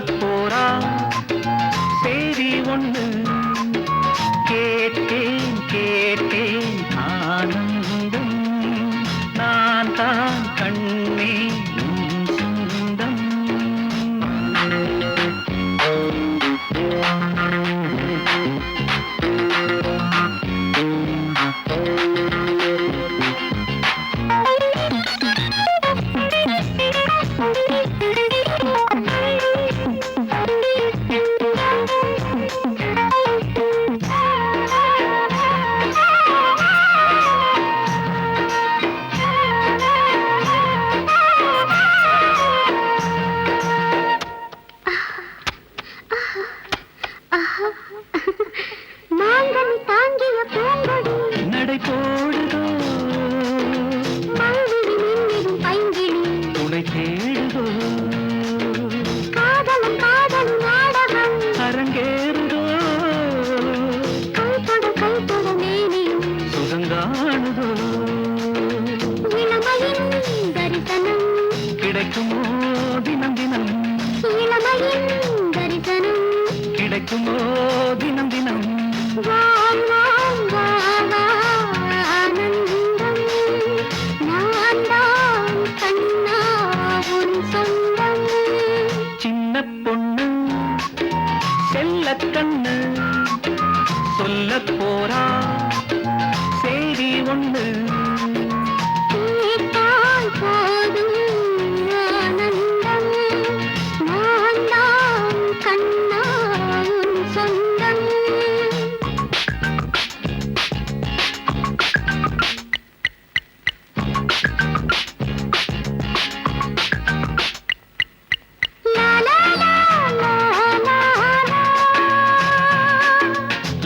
வரப்போறா செய்தி ஒன்று கேட்டேன் கேட்டேன். ஆனந்தம் நான் தான் கண்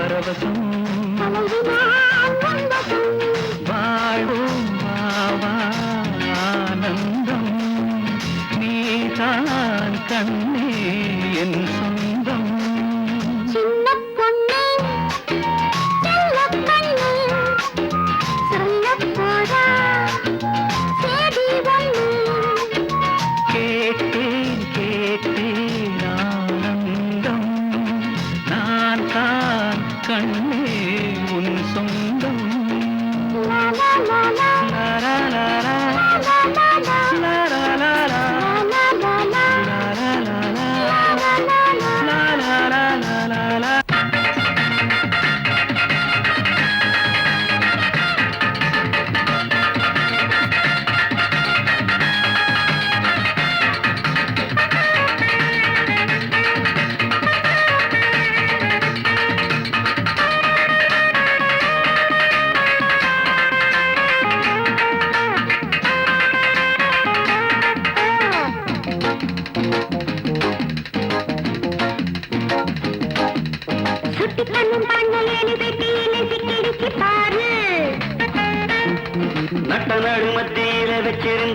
பரவசம். வாழ்வோம் ஆனந்தம். நீதான் கண்ணே என்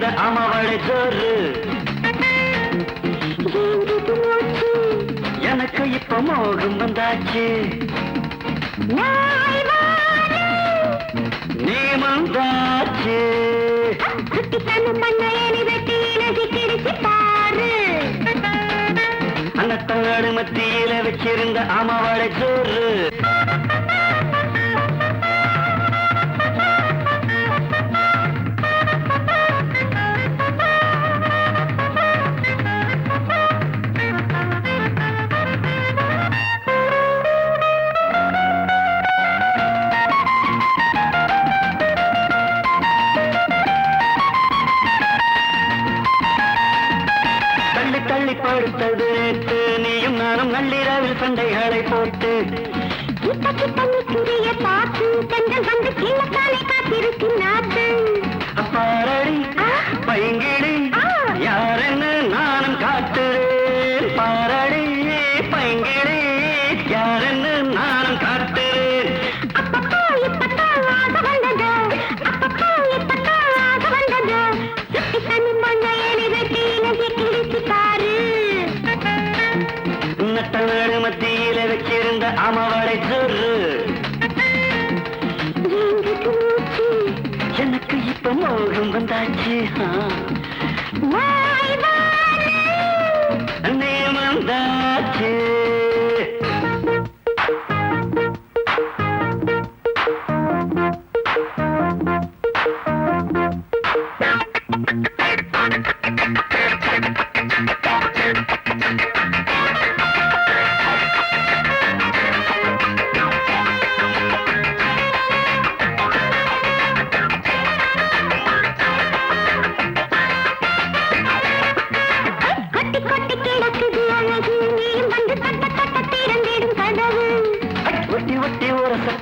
அழக அமவளை சோறு எனக்கு இப்ப மோகம் வந்தாச்சு. நீ வந்தாச்சு அன்னத்தாடு மத்தியில வச்சிருந்த அமவளை சோறு வந்தாச்சு ஆ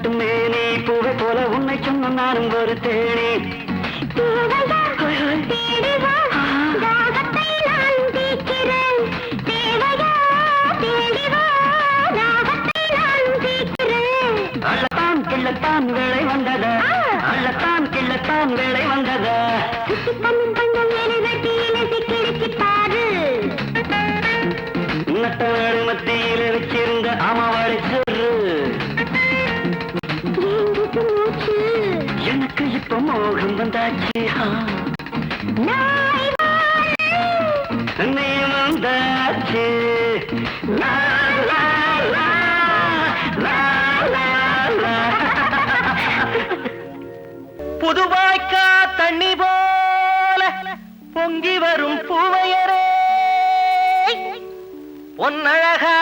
கொட்டும் மேனி பூவை போல உன்னை சொன்ன நானும் ஒரு தேனி அள்ளத்தான் கிள்ளத்தான் வேலை வந்ததா. அள்ளத்தான் கிள்ளத்தான் வேலை வந்ததா சுத்தி பண்ணும் பண்ணும் இப்ப மோகம் வந்தாச்சு நீ வந்தாச்சு புதுவாய்க்கா தண்ணி போல பொங்கி வரும் பூவையரே. பொன்னழகா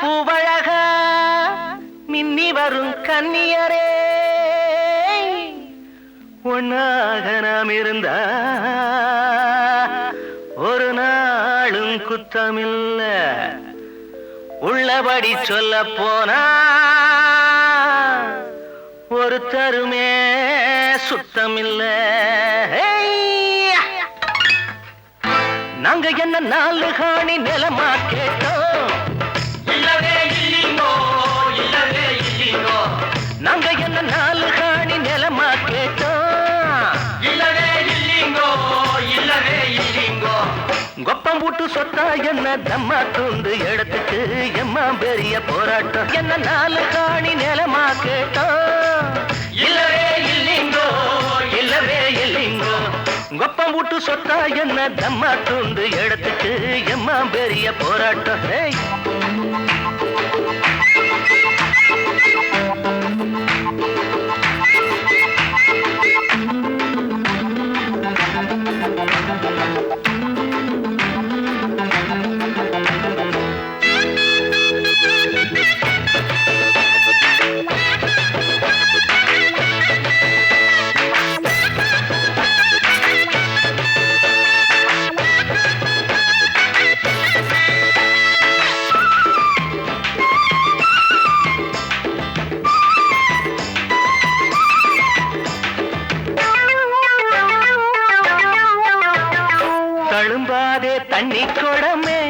பூவழகா மின்னி வரும் கன்னியரே. ஒன்னாக நாம் இருந்தா ஒரு நாளும் குத்தமில்ல. உள்ளபடி சொல்ல போனா ஒருத்தருமே சுத்தமில்ல. நாங்க என்ன நாலு காணி நிலமா கேட்டோம்? கொப்பம் சொத்தா என்ன தம்மா தூண்டு எடுத்துட்டு? எம்மா பெரிய போராட்டம். என்ன நாலு காணி நிலமா கேட்டோம். இல்லவே இல்லைங்கோ இல்லவே இல்லைங்கோ. கொப்பம் விட்டு சொத்தா என்ன தம்மா தூண்டு எடுத்துட்டு? எம்மா பெரிய போராட்டம். தண்ணி குடமே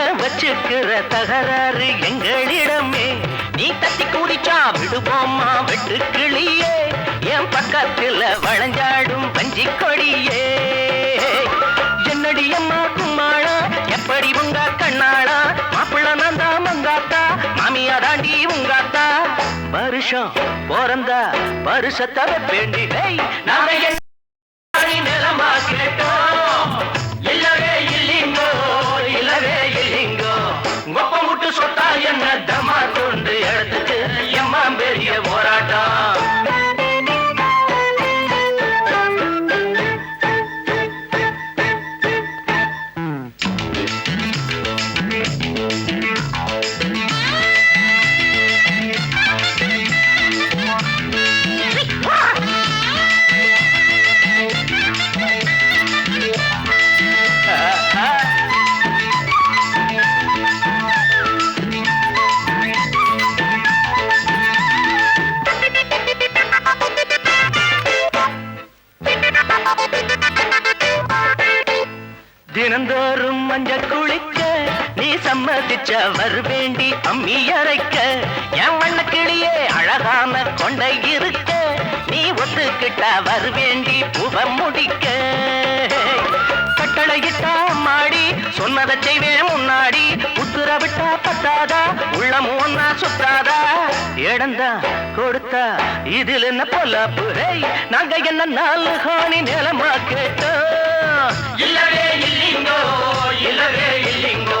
ஏன் வச்சுக்கிற தகராறு எங்களிடமே. நீ தட்டி குடிச்சா விடுவோமா வெட்டு கிளியே. என் பக்கத்துல வளைஞ்சாடும் பஞ்சி கொடியே. என்னடி அம்மா கும்மாளா எப்படி உங்க கண்ணாளா? மாப்பிள்ள நந்தா மங்காத்தா மாமியா தாண்டி உங்காத்தா. வருஷம் பிறந்தா வருஷத்தை வேண்டி நாம என்ன நீ சம்மதிச்ச வருவேண்டி அம்மி அரைக்க என் வண்ண கிளியே அழகான கொண்டை இருக்க நீ ஒத்துக்கிட்ட வருவேண்டி புவ முடிக்க. கட்டளையிட்டா மாடி சொன்னதை செய்வேன் முன்னாடி உத்தரவிட்டா பத்தாதா உள்ளமும் ஒன்னா சுத்தாதா இடந்தா கொடுத்தா இதில் என்ன பொல்லாப்பு? நாங்க என்ன நாலு காணி நிலமா கேட்டோம்? இல்லவே இல்லைங்கோ இல்லவே இல்லைங்கோ.